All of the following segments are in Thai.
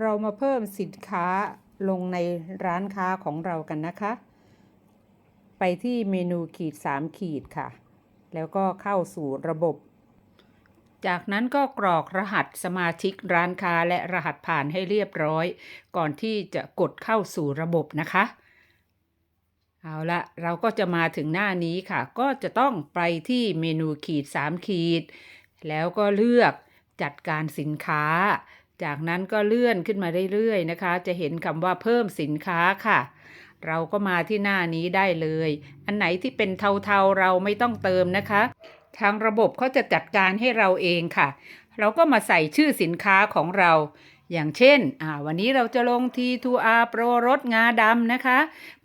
เรามาเพิ่มสินค้าลงในร้านค้าของเรากันนะคะ ไปที่เมนูขีด 3 ขีดค่ะ แล้วก็เข้าสู่ระบบ จากนั้นก็กรอกรหัสสมาชิกร้านค้าและรหัสผ่านให้เรียบร้อย ก่อนที่จะกดเข้าสู่ระบบนะคะ เอาละเราก็จะมาถึงหน้านี้ค่ะ ก็จะต้องไปที่เมนูขีด 3 ขีด แล้วก็เลือกจัดการสินค้า จากนั้นก็เลื่อนขึ้นมาเรื่อยๆนะคะ จะเห็นคำว่าเพิ่มสินค้าค่ะ เราก็มาที่หน้านี้ได้เลย อันไหนที่เป็นเทาๆเราไม่ต้องเติมนะคะ ทางระบบเขาจะจัดการให้เราเองค่ะ เราก็มาใส่ชื่อสินค้าของเรา อย่างเช่น วันนี้เราจะลง T2R Pro รสงาดำนะคะ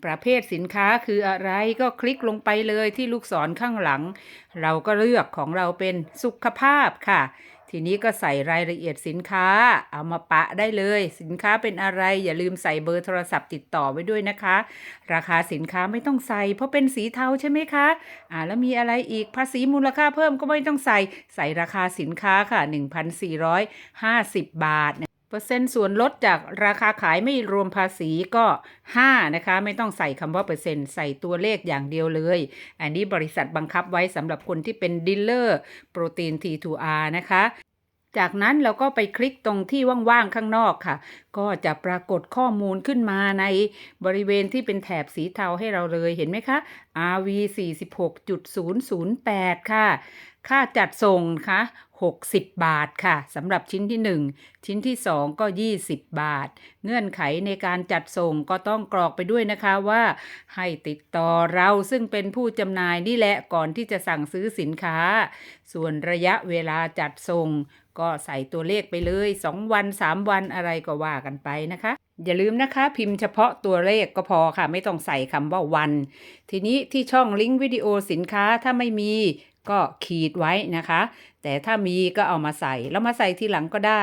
ประเภทสินค้าคืออะไรก็คลิกลงไปเลยที่ลูกศรข้างหลัง เราก็เลือกของเราเป็นสุขภาพค่ะ ทีนี้ก็ใส่รายละเอียดสินค้า เอามาปะได้เลย สินค้าเป็นอะไร อย่าลืมใส่เบอร์โทรศัพท์ติดต่อไว้ด้วยนะคะ ราคาสินค้าไม่ต้องใส่ เพราะเป็นสีเทาใช่ไหมคะอ่าแล้วมีอะไรอีกภาษีมูลค่าเพิ่มก็ไม่ต้องใส่ ใส่ราคาสินค้าค่ะ 1,450 บาท เปอร์เซ็นต์ส่วนลดจากราคาขายไม่รวมภาษีก็ 5 นะคะ ไม่ต้องใส่คำว่าเปอร์เซ็นต์ใส่ตัวเลขอย่างเดียวเลย อันนี้บริษัทบังคับไว้สำหรับคนที่เป็นดีลเลอร์โปรตีน T2R นะคะ จากนั้นเราก็ไปคลิกตรงที่ว่างๆข้างนอกค่ะ ก็จะปรากฏข้อมูลขึ้นมาในบริเวณที่เป็นแถบสีเทาให้เราเลยเห็นไหมคะ RV 46.008 ค่ะ ค่าจัดส่งค่ะ60 บาทค่ะสำหรับชิ้นที่ 1 ชิ้นที่ 2 ก็ 20 บาท เงื่อนไขในการจัดส่งก็ต้องกรอกไปด้วยนะคะว่า ให้ติดต่อเราซึ่งเป็นผู้จำหน่ายนี่แหละก่อนที่จะสั่งซื้อสินค้า ส่วนระยะเวลาจัดส่ง ก็ใส่ตัวเลขไปเลย 2 วัน 3 วันอะไรก็ว่ากันไปนะคะ อย่าลืมนะคะ พิมพ์เฉพาะตัวเลขก็พอค่ะ ไม่ต้องใส่คำว่าวัน ทีนี้ที่ช่องลิงก์วิดีโอสินค้าถ้าไม่มีก็ขีดไว้นะคะ แต่ถ้ามีก็เอามาใส่ แล้วมาใส่ทีหลังก็ได้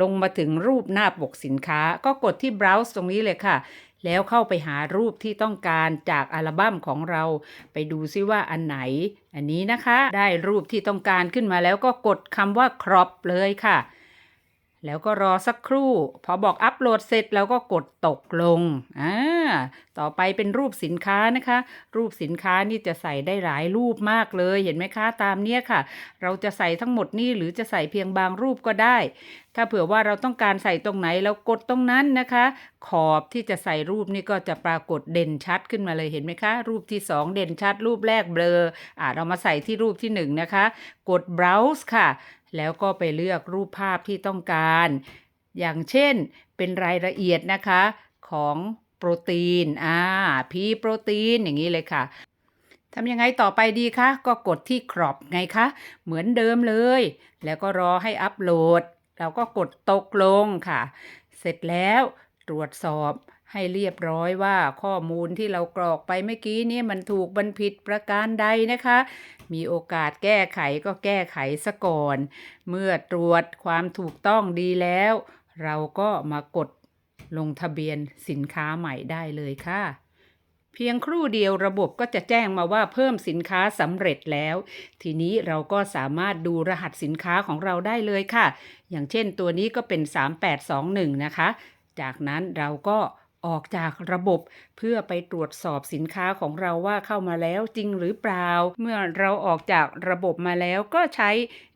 ลงมาถึงรูปหน้าปกสินค้า ก็กดที่ browse ตรงนี้เลยค่ะ แล้วเข้าไปหารูปที่ต้องการจากอัลบั้มของเรา ไปดูซิว่าอันไหน อันนี้นะคะ ได้รูปที่ต้องการขึ้นมาแล้วก็กดคำว่า crop เลยค่ะ แล้วก็รอสักครู่ พอบอกอัปโหลดเสร็จแล้วก็กดตกลงอ่าต่อไปเป็นรูปสินค้านะคะ รูปสินค้านี่จะใส่ได้หลายรูปมากเลยเห็นไหมคะตามเนี้ยค่ะ เราจะใส่ทั้งหมดนี่หรือจะใส่เพียงบางรูปก็ได้ ถ้าเผื่อว่าเราต้องการใส่ตรงไหนเรากดตรงนั้นนะคะ ขอบที่จะใส่รูปนี่ก็จะปรากฏเด่นชัดขึ้นมาเลยเห็นไหมคะ รูปที่ 2 เด่นชัด รูปแรกเบลออ่าเรามาใส่ที่รูปที่1นะคะ กด browse ค่ะ แล้วก็ไปเลือกรูปภาพที่ต้องการ อย่างเช่นเป็นรายละเอียดนะคะของโปรตีน อ่า พีโปรตีนอย่างนี้เลยค่ะทำยังไงต่อไปดีคะ ก็กดที่ crop ไงคะ เหมือนเดิมเลย แล้วก็รอให้อัปโหลด เราก็กดตกลงค่ะ เสร็จแล้วตรวจสอบ ให้เรียบร้อยว่าข้อมูลที่เรากรอกไปเมื่อกี้นี้มันถูกบันผิดประการใดนะคะ มีโอกาสแก้ไขก็แก้ไขซะก่อน เมื่อตรวจความถูกต้องดีแล้ว เราก็มากดลงทะเบียนสินค้าใหม่ได้เลยค่ะ เพียงครู่เดียวระบบก็จะแจ้งมาว่าเพิ่มสินค้าสำเร็จแล้ว ทีนี้เราก็สามารถดูรหัสสินค้าของเราได้เลยค่ะ อย่างเช่นตัวนี้ก็เป็น 3821 นะคะ จากนั้นเราก็ ออกจากระบบ เพื่อไปตรวจสอบสินค้าของเราว่าเข้ามาแล้วจริงหรือเปล่า เมื่อเราออกจากระบบมาแล้วก็ใช้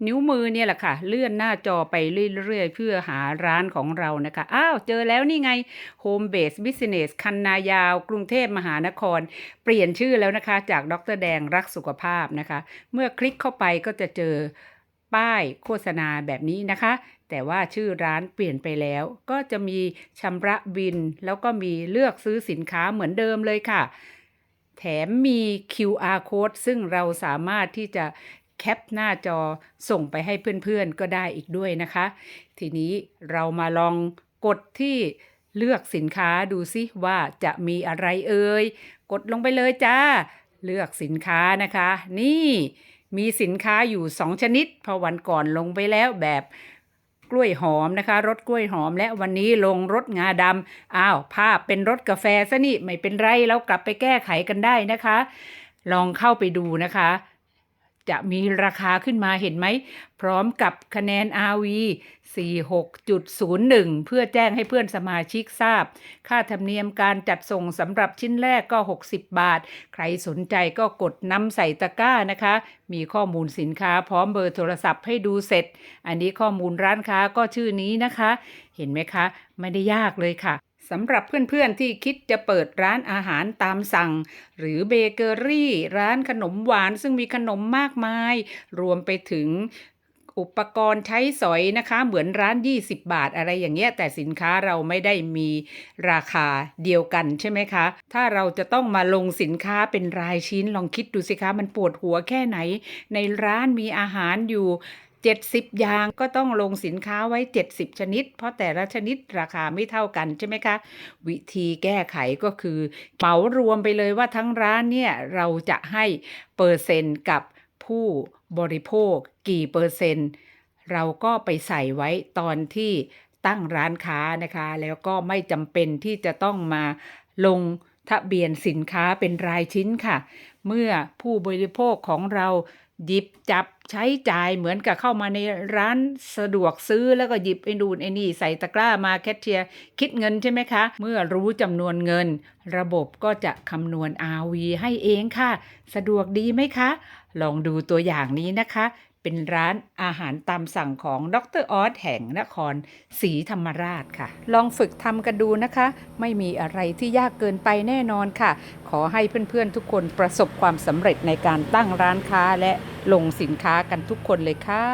นิ้วมือเนี่ยแหละค่ะ เลื่อนหน้าจอไปเรื่อยๆ เพื่อหาร้านของเรานะคะ อ้าว เจอแล้วนี่ไง Home Base Business คันนายาว กรุงเทพมหานคร เปลี่ยนชื่อแล้วนะคะ จากดรแดงรักสุขภาพนะคะ เมื่อคลิกเข้าไปก็จะเจอ ป้ายโฆษณาแบบนี้นะคะ แต่ว่าชื่อร้านเปลี่ยนไปแล้ว ก็จะมีชำระบิน แล้วก็มีเลือกซื้อสินค้าเหมือนเดิมเลยค่ะ แถมมี QR code ซึ่งเราสามารถที่จะแคปหน้าจอส่งไปให้เพื่อนๆก็ได้อีกด้วยนะคะ ทีนี้เรามาลองกดที่เลือกสินค้าดูซิว่าจะมีอะไรเอ่ย กดลงไปเลยจ้า เลือกสินค้านะคะ นี่ มีสินค้าอยู่ 2 ชนิดพอวันก่อนลงไปแล้วแบบกล้วยหอมนะคะรสกล้วยหอมและวันนี้ลงรสงาดำอ้าวภาพเป็นรสกาแฟซะนี่ไม่เป็นไรแล้วกลับไปแก้ไขกันได้นะคะ ลองเข้าไปดูนะคะ จะมีราคาขึ้นมาเห็นไหม พร้อมกับคะแนน RV 46.01 เพื่อแจ้งให้เพื่อนสมาชิกทราบ ค่าธรรมเนียมการจัดส่งสำหรับชิ้นแรกก็ 60 บาท ใครสนใจก็กดนำใส่ตะกร้านะคะ มีข้อมูลสินค้าพร้อมเบอร์โทรศัพท์ให้ดูเสร็จ อันนี้ข้อมูลร้านค้าก็ชื่อนี้นะคะ เห็นไหมคะ ไม่ได้ยากเลยค่ะ สำหรับเพื่อนๆที่คิดจะเปิดร้านอาหารตามสั่ง หรือเบเกอรี่ ร้านขนมหวานซึ่งมีขนมมากมาย รวมไปถึงอุปกรณ์ใช้สอยนะคะ เหมือนร้าน 20 บาทอะไรอย่างเงี้ยแต่สินค้าเราไม่ได้มีราคาเดียวกันใช่ไหมคะ ถ้าเราจะต้องมาลงสินค้าเป็นรายชิ้นลองคิดดูสิคะ มันปวดหัวแค่ไหน ในร้านมีอาหารอยู่70 อย่างก็ต้องลงสินค้าไว้ 70 ชนิด เพราะแต่ละชนิดราคาไม่เท่ากันใช่ไหมคะ วิธีแก้ไขก็คือเหมารวมไปเลยว่าทั้งร้านเนี่ยเราจะให้เปอร์เซ็นต์กับผู้บริโภคกี่เปอร์เซ็นต์ เราก็ไปใส่ไว้ตอนที่ตั้งร้านค้านะคะ แล้วก็ไม่จำเป็นที่จะต้องมาลงทะเบียนสินค้าเป็นรายชิ้นค่ะ เมื่อผู้บริโภคของเรา หยิบจับใช้จ่ายเหมือนกับเข้ามาในร้านสะดวกซื้อแล้วก็หยิบไอ้นูนไอ้นี่ใส่ตะกร้ามาแคชเชียร์คิดเงินใช่ไหมคะ เมื่อรู้จำนวนเงิน ระบบก็จะคำนวณ RV ให้เองค่ะ สะดวกดีไหมคะ ลองดูตัวอย่างนี้นะคะ เป็นร้านอาหารตามสั่งของดรออสแห่งนครศรีธรรมราชค่ะ ลองฝึกทำกันดูนะคะ ไม่มีอะไรที่ยากเกินไปแน่นอนค่ะ ขอให้เพื่อนๆทุกคนประสบความสำเร็จในการตั้งร้านค้าและลงสินค้ากันทุกคนเลยค่ะ